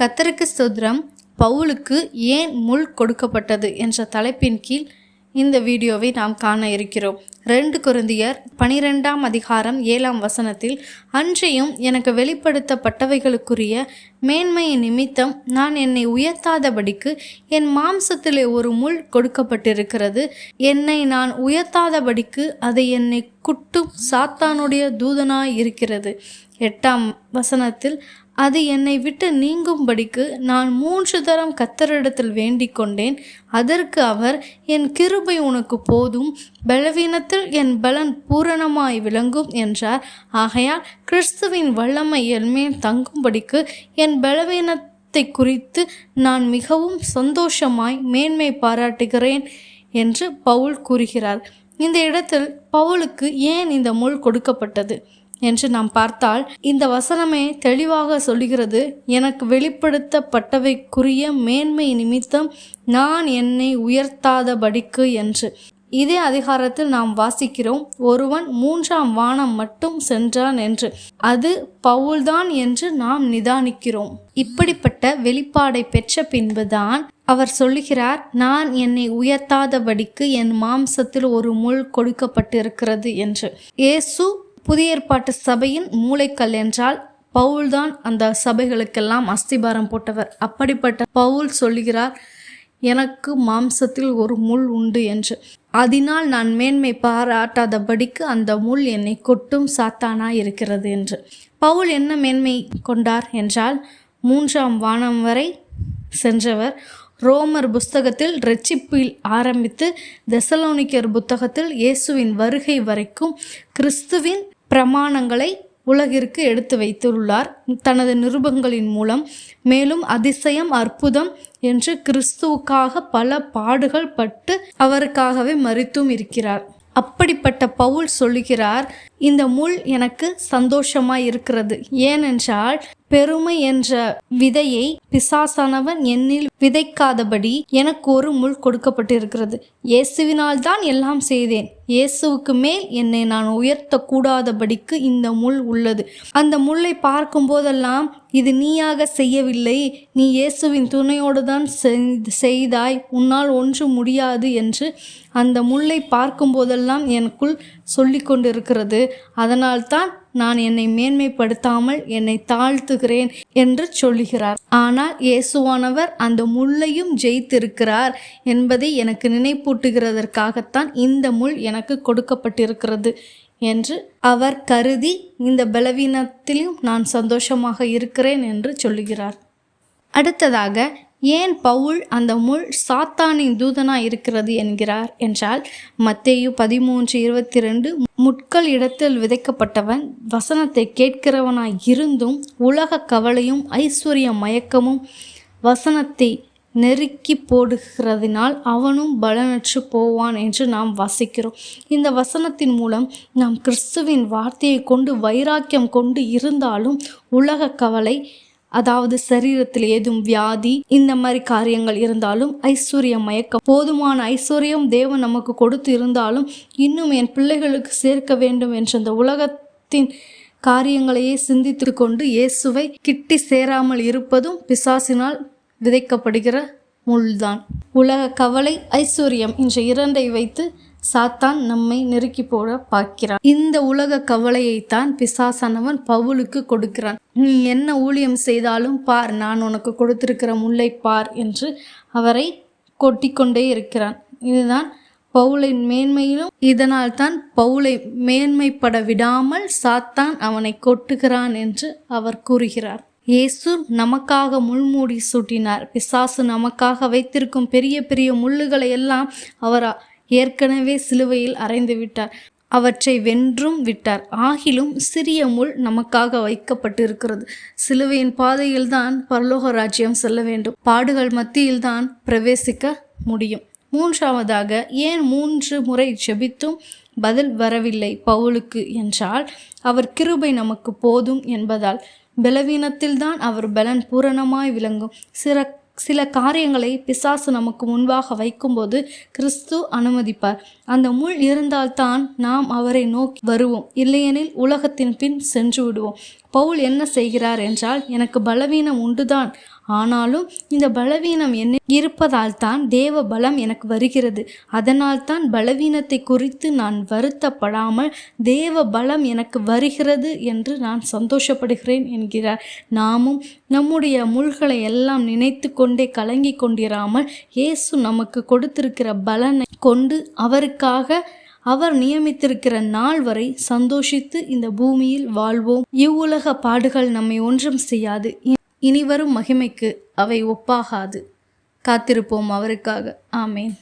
கத்தருக்கு ஸ்தோத்திரம். பவுலுக்கு ஏன் முள் கொடுக்கப்பட்டது என்ற தலைப்பின் கீழ் இந்த வீடியோவை நாம் காண இருக்கிறோம். ரெண்டு குருந்தியர் பனிரெண்டாம் அதிகாரம் ஏழாம் வசனத்தில் அன்றையும் எனக்கு வெளிப்படுத்தப்பட்டவைகளுக்குரிய மேன்மையின் நிமித்தம் நான் என்னை உயர்த்தாதபடிக்கு என் மாம்சத்திலே ஒரு முள் கொடுக்கப்பட்டிருக்கிறது. என்னை நான் உயர்த்தாதபடிக்கு அதை என்னை குட்டும் சாத்தானுடைய தூதனாய் இருக்கிறது. எட்டாம் வசனத்தில் அது என்னை விட்டு நீங்கும்படிக்கு நான் மூன்று தரம் கத்தரிடத்தில் வேண்டிக் கொண்டேன். அதற்கு அவர் என் கிருபை உனக்கு போதும். பலவீனத்தில் என் பலன் பூரணமாய் விளங்கும் என்றார். ஆகையால் கிறிஸ்துவின் வல்லமை என்மேல் தங்கும்படிக்கு என் பலவீனத்தை குறித்து நான் மிகவும் சந்தோஷமாய் மேன்மை பாராட்டுகிறேன் என்று பவுல் கூறுகிறார். இந்த இடத்தில் பவுலுக்கு ஏன் இந்த முள் கொடுக்கப்பட்டது? என்று நாம் பார்த்தால் இந்த வசனமே தெளிவாக சொல்லுகிறது எனக்கு வெளிப்படுத்தப்பட்டவைக்குரிய மேன்மை நிமித்தம் நான் என்னை உயர்த்தாதபடிக்கு என்று. இதே அதிகாரத்தில் நாம் வாசிக்கிறோம் ஒருவன் மூன்றாம் வானம் மட்டும் சென்றான் என்று. அது பவுல்தான் என்று நாம் நிதானிக்கிறோம். இப்படிப்பட்ட வெளிப்பாடை பெற்ற பின்புதான் அவர் சொல்லுகிறார் நான் என்னை உயர்த்தாதபடிக்கு என் மாம்சத்தில் ஒரு முள் கொடுக்கப்பட்டிருக்கிறது என்று. இயேசு புதிய ஏற்பாட்டு சபையின் மூளைக்கல் என்றால் பவுல்தான் அந்த சபைகளுக்கெல்லாம் அஸ்திபாரம் போட்டவர். அப்படிப்பட்ட பவுல் சொல்லுகிறார் எனக்கு மாம்சத்தில் ஒரு முள் உண்டு என்று. அதனால் நான் மேன்மை பாராட்டாதபடிக்கு அந்த முள் என்னை கொட்டும் சாத்தானா இருக்கிறது என்று. பவுல் என்ன மேன்மை கொண்டார் என்றால் மூன்றாம் வானம் வரை சென்றவர். ரோமர் புஸ்தகத்தில் ரட்சிப்பில் ஆரம்பித்து தெசலோனிக்கர் புத்தகத்தில் இயேசுவின் வருகை வரைக்கும் கிறிஸ்துவின் பிரமாணங்களை உலகிற்கு எடுத்து வைத்துள்ளார். தனது நிருபங்களின் மூலம் மேலும் அதிசயம் அற்புதம் என்று கிறிஸ்துவுக்காக பல பாடுகள் பட்டு அவருக்காகவே மறித்தும் இருக்கிறார். அப்படிப்பட்ட பவுல் சொல்லுகிறார் இந்த முள் எனக்கு சந்தோஷமாக இருக்கிறது ஏனென்றால் பெருமை என்ற விதையை பிசாசானவன் என்னில் விதைக்காதபடி எனக்கு ஒரு முள் கொடுக்கப்பட்டிருக்கிறது. இயேசுவினால் தான் எல்லாம் செய்தேன். இயேசுவுக்கு மேல் என்னை நான் உயர்த்த கூடாதபடிக்கு இந்த முள் உள்ளது. அந்த முள்ளை பார்க்கும் போதெல்லாம் இது நீயாக செய்யவில்லை. நீ இயேசுவின் துணையோடு தான் செய்தாய். உன்னால் ஒன்று முடியாது என்று அந்த முள்ளை பார்க்கும் போதெல்லாம் எனக்குள் சொல்லி கொண்டிருக்கிறது அதனால்தான் நான் என்னை மேன்மைப்படுத்தாமல் என்னை தாழ்த்துகிறேன் என்று சொல்லுகிறார். ஆனால் இயேசுவானவர் அந்த முள்ளையும் ஜெயித்திருக்கிறார் என்பதை எனக்கு நினைப்பூட்டுகிறதற்காகத்தான் இந்த முள் எனக்கு கொடுக்கப்பட்டிருக்கிறது என்று அவர் கருதி இந்த பலவீனத்திலும் நான் சந்தோஷமாக இருக்கிறேன் என்று சொல்லுகிறார். அடுத்ததாக ஏன் பவுல் அந்த முள் சாத்தானின் தூதனாக இருக்கிறது என்கிறார் என்றால் மத்தேயு பதிமூன்று இருபத்தி ரெண்டு முட்கள் இடத்தில் விதைக்கப்பட்டவன் வசனத்தை கேட்கிறவனாய் இருந்தும் உலக கவலையும் ஐஸ்வர்ய மயக்கமும் வசனத்தை நெருக்கி போடுகிறதினால் அவனும் பலனற்று போவான் என்று நாம் வாசிக்கிறோம். இந்த வசனத்தின் மூலம் நாம் கிறிஸ்துவின் வார்த்தையை கொண்டு வைராக்கியம் கொண்டு இருந்தாலும் உலக கவலை அதாவது சரீரத்தில் ஏதும் வியாதி இந்த மாதிரி காரியங்கள் இருந்தாலும் ஐஸ்வர்ய மயக்கம். போதுமான ஐஸ்வர்யம் தேவன் நமக்கு கொடுத்து இருந்தாலும் இன்னும் என் பிள்ளைகளுக்கு சேர்க்க வேண்டும் என்ற அந்த உலகத்தின் காரியங்களையே சிந்தித்து கொண்டு இயேசுவை கிட்டி சேராமல் இருப்பதும் பிசாசினால் விதைக்கப்படுகிற முள்தான். உலக கவலை ஐஸ்வர்யம் என்ற இரண்டை வைத்து சாத்தான் நம்மை நெருக்கி போட பார்க்கிறான். இந்த உலக கவலையைத்தான் பிசாசானவன் பவுலுக்கு கொடுக்கிறான். நீ என்ன ஊழியம் செய்தாலும் பார் நான் உனக்கு கொடுத்திருக்கிற முல்லை பார் என்று அவரை கொட்டிக்கொண்டே இருக்கிறான். இதுதான் பவுலின் மேன்மையிலும் இதனால் தான் பவுலை மேன்மைப்பட விடாமல் சாத்தான் அவனை கொட்டுகிறான் என்று அவர் கூறுகிறார். இயேசு நமக்காக முள்மூடி சூட்டினார். பிசாசு நமக்காக வைத்திருக்கும் பெரிய பெரிய முள்ளுகளை எல்லாம் அவர் ஏற்கனவே சிலுவையில் அறைந்து விட்டார். அவற்றை வென்றும் விட்டார். ஆகிலும் சிறிய முள் நமக்காக வைக்கப்பட்டிருக்கிறது. சிலுவையின் பாதையில்தான் பரலோக ராஜ்யம் செல்ல வேண்டும். பாடுகள் மத்தியில்தான் பிரவேசிக்க முடியும். மூன்றாவதாக ஏன் மூன்று முறை ஜெபித்தும் பதில் வரவில்லை பவுலுக்கு என்றால் அவர் கிருபை நமக்கு போதும் என்பதால். பலவீனத்தில்தான் அவர் பலன் பூரணமாய் விளங்கும். சிற சில காரியங்களை பிசாசு நமக்கு முன்பாக வைக்கும்போது கிறிஸ்து அனுமதிப்பார். அந்த முள் இருந்தால்தான் நாம் அவரை நோக்கி வருவோம். இல்லையெனில் உலகத்தின் பின் சென்று விடுவோம். பவுல் என்ன செய்கிறார் என்றால் எனக்கு பலவீனம் உண்டுதான். ஆனாலும் இந்த பலவீனம் என்ன இருப்பதால் தான் தேவ பலம் எனக்கு வருகிறது. அதனால் தான் பலவீனத்தை குறித்து நான் வருத்தப்படாமல் தேவ பலம் எனக்கு வருகிறது என்று நான் சந்தோஷப்படுகிறேன் என்கிறார். நாமும் நம்முடைய முள்களை எல்லாம் நினைத்து கொண்டே கலங்கி கொண்டிராமல் இயேசு நமக்கு கொடுத்திருக்கிற பலனை கொண்டு அவருக்காக அவர் நியமித்திருக்கிற நாள் வரை சந்தோஷித்து இந்த பூமியில் வாழ்வோம். இவ்வுலக பாடுகள் நம்மை ஒன்றும் செய்யாது. இனிவரும் மகிமைக்கு அவை ஒப்பாகாது. காத்திருப்போம் அவருக்காக. ஆமேன்.